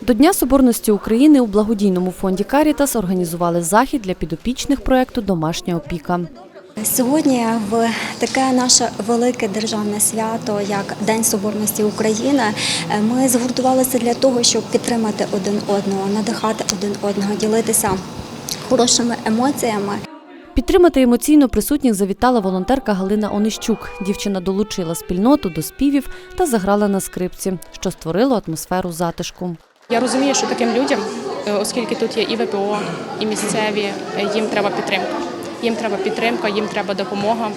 До Дня Соборності України у благодійному фонді Карітас організували захід для підопічних проекту Домашня опіка. Сьогодні в таке наше велике державне свято, як День Соборності України, ми згуртувалися для того, щоб підтримати один одного, надихати один одного, ділитися хорошими емоціями. Підтримати емоційно присутніх завітала волонтерка Галина Онищук. Дівчина долучила спільноту до співів та заграла на скрипці, що створило атмосферу затишку. Я розумію, що таким людям, е, оскільки тут є і ВПО, і місцеві, е, їм треба підтримка. Їм треба підтримка, їм треба допомога,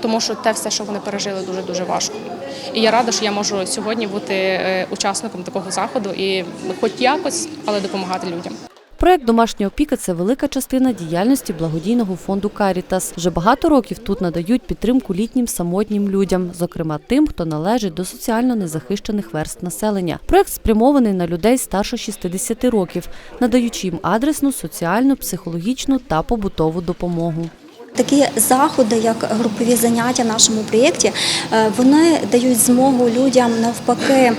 тому що те все, що вони пережили, дуже дуже важко. І я рада, що я можу сьогодні бути е, учасником такого заходу і хоч якось, але допомагати людям. Проект Домашня опіка це велика частина діяльності благодійного фонду Карітас. Вже багато років тут надають підтримку літнім самотнім людям, зокрема тим, хто належить до соціально незахищених верств населення. Проект спрямований на людей старше 60 років, надаючи їм адресну, соціальну, психологічну та побутову допомогу. Такі заходи, як групові заняття в нашому проєкті, е, вони дають змогу людям навпаки е,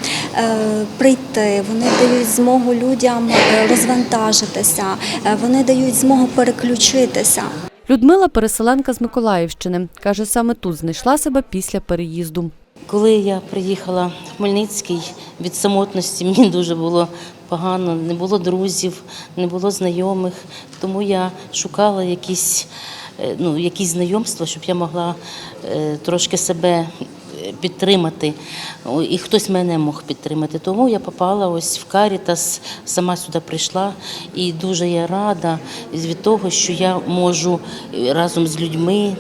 прийти, вони дають змогу людям е, розвантажитися, вони дають змогу переключитися. Людмила переселенка з Миколаївщини каже, саме тут знайшла себе після переїзду. Коли я приїхала в Хмельницький від самотності, мені дуже було погано, не було друзів, не було знайомих, тому я шукала якісь, е, ну, якісь знайомства, щоб я могла е, трошки себе е, підтримати, і хтось мене мог підтримати. Тому я попала ось в Карітас, сама сюди прийшла, і дуже я рада від того, що я можу разом з людьми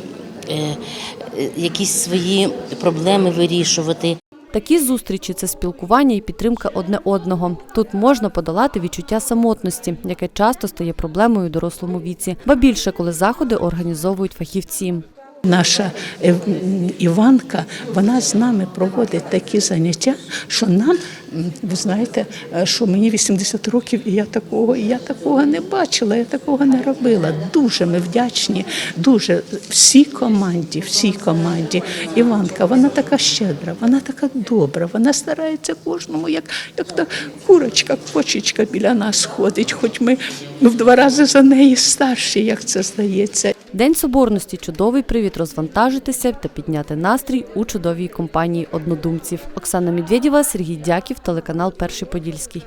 якісь свої проблеми вирішувати. Такі зустрічі це спілкування і підтримка одне одного. Тут можна подолати відчуття самотності, яке часто стає проблемою у дорослому віці, ба більше, коли заходи організовують фахівці. Наша е, Іванка, вона з нами проводить такі заняття, що нам, ви знаєте, е, що мені 80 років, і я такого, я такого не бачила, я такого не робила. Дуже ми вдячні, дуже всій команді, всій команді. Іванка, вона така щедра, вона така добра, вона старається кожному, як, як та курочка, кочечка біля нас ходить, хоч ми в два рази за неї старші, як це здається. День соборності чудовий привід розвантажитися та підняти настрій у чудовій компанії однодумців. Оксана Медведєва, Сергій Дяків, телеканал Перший Подільський.